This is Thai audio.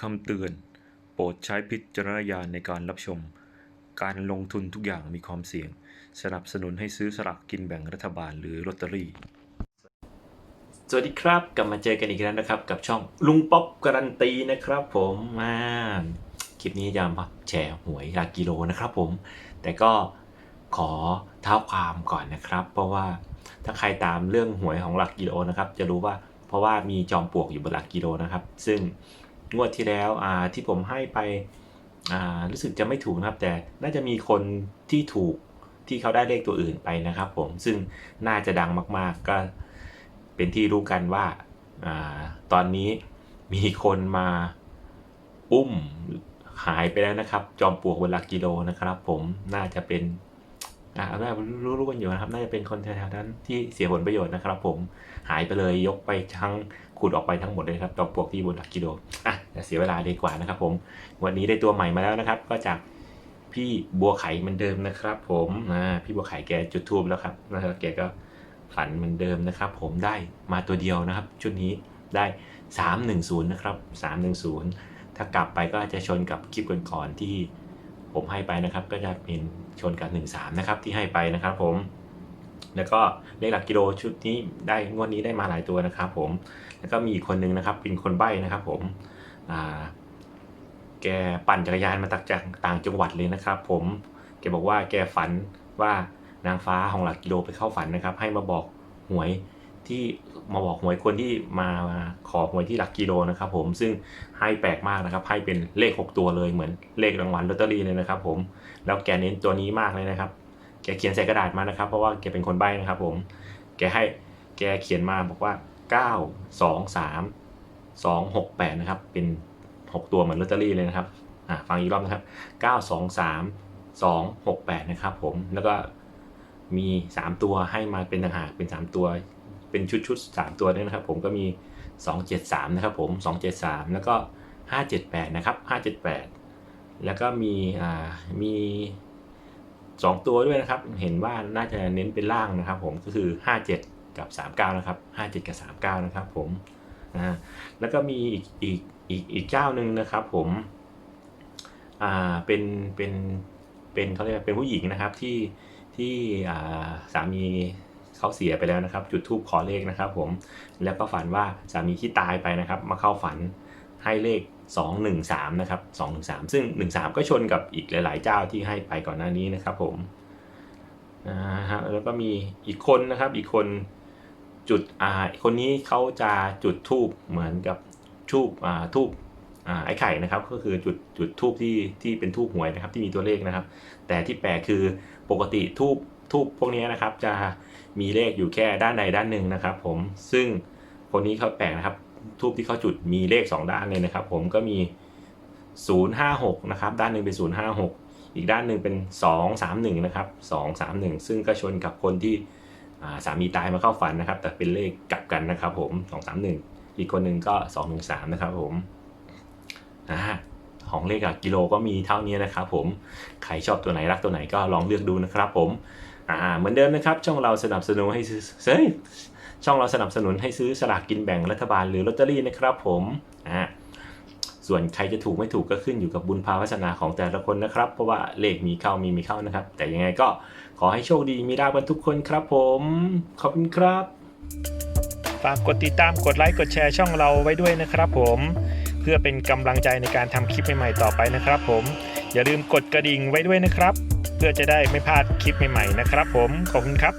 คำเตือน โปรดใช้พิจารณญาณในการรับชม การลงทุนทุกอย่างมีความเสี่ยง สนับสนุนให้ซื้อสลากกินแบ่งรัฐบาลหรือลอตเตอรี่ สวัสดีครับ กลับมาเจอกันอีกแล้วนะครับ กับช่องลุงป๊อปการันตีนะครับ ผมมาคลิปนี้จะมาแชร์หวยหลักกิโลนะครับ ผม แต่ก็ขอเท้าความก่อนนะครับ เพราะว่าถ้าใครตามเรื่องหวยของหลักกิโลนะครับ จะรู้ว่าเพราะว่ามีจอมปลวกอยู่บนหลักกิโลนะครับ ซึ่ง งวดที่แล้วที่ผมให้ไปรู้สึกจะไม่ถูกนะครับ แต่น่าจะมีคนที่ถูกที่เขาได้เลขตัวอื่นไปนะครับ ผมซึ่งน่าจะดังมากๆ ก็เป็นที่รู้กันว่าอาตอนนี้มีคนมาอุ้มหายไปแล้วนะครับ จอมปลวกเวลากิโลนะครับ ผมน่าจะเป็น อ่าน่ารู้รู้กันอยู่นะครับ น่าจะเป็นคนแถวๆนั้นที่เสียผลประโยชน์นะครับ ผมหายไปเลยยกไปทั้งขุดออกไปทั้งหมดเลยครับจอมปลวกที่บนหลักกิโลอะเสียเวลาดีกว่านะครับ ผมวันนี้ได้ตัวใหม่มาแล้วนะครับ ก็จากพี่บัวไข่เหมือนเดิมนะครับ ผมอ่าพี่บัวไข่แกจุดทูบแล้วครับแล้วแกก็ฝันเหมือนเดิมนะครับ ผมได้มาตัวเดียวนะครับ ชุดนี้ได้ 310 นะครับ 310 ถ้ากลับไปก็จะชนกับคลิปก่อนๆที่ ผมให้ไปนะครับ ก็จะเป็นชนกับ 13 นะครับ ที่ให้ไปนะครับผม แล้วก็เลขหลักกิโลชุดนี้ได้งวดนี้ได้มาหลายตัวนะครับผม แล้วก็มีอีกคนนึงนะครับ เป็นคนใบ้นะครับ ผมอ่าแกปั่นจักรยานมาจากจากต่างจังหวัดเลยนะครับ ผมแกบอกว่าแกฝันว่านางฟ้าของหลักกิโลไปเข้าฝันนะครับ ให้มาบอกหวย ที่มาบอกหวยคนที่มาขอหวยที่หลักกิโลนะครับผมซึ่งให้แปลกมากนะครับให้เป็นเลข 6 ตัวเลยเหมือนเลขรางวัลลอตเตอรี่เลยนะครับผมแล้วแกเน้นตัวนี้มากเลยนะครับ แกเขียนใส่กระดาษมานะครับ เพราะว่าแกเป็นคนใบ้นะครับ ผม แกให้แกเขียนมาบอกว่า 9 2 3 2 6 8นะครับเป็น 6 ตัวเหมือนลอตเตอรี่เลยนะครับอ่าฟังอีกรอบนะครับ 9 2 3 2 6 8นะครับผมแล้วก็มี 3 ตัวให้มาเป็นต่างหากเป็น 3 ตัว เป็นชุดชุดๆ3ตัวด้วยนะครับ ผมก็มี 273 นะครับผม 273 แล้วก็ 578 นะครับ 578 แล้วก็มีอ่ามี 2 ตัวด้วยนะครับ เห็นว่าน่าจะเน้นเป็นล่างนะครับ ผมก็คือ 57 กับ 39 นะครับ 57 กับ 39 นะครับผมอ่าแล้วก็มีอีกอีกอีกอีกเจ้าหนึ่งนะครับผมอ่าเป็นเป็นเป็นเขาเรียกเป็นผู้หญิงนะครับที่ที่อ่าสามี เขาเสียไปแล้วนะครับ จุดทูบขอเลขนะครับ ผมแล้วก็ฝันว่าสามีที่ตายไปนะครับ มาเข้าฝันให้เลข 213 นะครับ 213 ซึ่ง 13 ก็ชนกับอีกหลาย ๆ เจ้าที่ให้ไปก่อนหน้านี้นะครับ ผมนะฮะแล้วก็มีอีกคนนะครับ อีกคนจุดอ่าคนนี้เขาจะจุดทูบเหมือนกับทูบอ่าทูบอ่าไอ้ไข่นะครับ ก็คือจุดจุดทูบที่ที่เป็นทูบหวยนะครับ ที่มีตัวเลขนะครับ แต่ที่แปลกคือปกติทูบ ทูบพวกนี้นะครับ จะมีเลขอยู่แค่ด้านใดด้านหนึ่งนะครับ ผมซึ่งคนนี้เขาแปลกนะครับทูบที่เขาจุดมีเลข 2 ด้านเลยนะครับ ผมก็มี 056 นะครับ ด้านหนึ่งเป็น 056 อีกด้านหนึ่งเป็น 231 นะครับ 231 ซึ่งก็ชนกับคนที่สามีตายมาเข้าฝันนะครับ แต่เป็นเลขกลับกันนะครับ ผม 231 อีกคนหนึ่งก็ 213 นะครับ ผมอ่าของเลขหลักกิโลก็มีเท่านี้นะครับ ผม ใครชอบตัวไหนรักตัวไหนก็ลองเลือกดูนะครับ ผม อ่าเหมือนเดิมนะครับ ช่องเราสนับสนุนให้ซื้อเฮ้ยช่องเราสนับสนุนให้ซื้อสลากกินแบ่งรัฐบาลหรือลอตเตอรี่นะครับผมอ่าส่วนใครจะถูกไม่ถูกก็ขึ้นอยู่กับบุญภาวาสนาของแต่ละคนนะครับ เพราะว่าเลขมีเข้ามีไม่เข้านะครับ แต่ยังไงก็ขอให้โชคดีมีลาบกันทุกคนครับผม ขอบคุณครับ ฝากกดติดตามกดไลค์กดแชร์ช่องเราไว้ด้วยนะครับผม เพื่อเป็นกำลังใจในการทำคลิปใหม่ๆต่อไปนะครับผม อย่าลืมกดกระดิ่งไว้ด้วยนะครับ เพื่อจะได้ไม่พลาดคลิปใหม่ๆนะครับผมขอบคุณครับ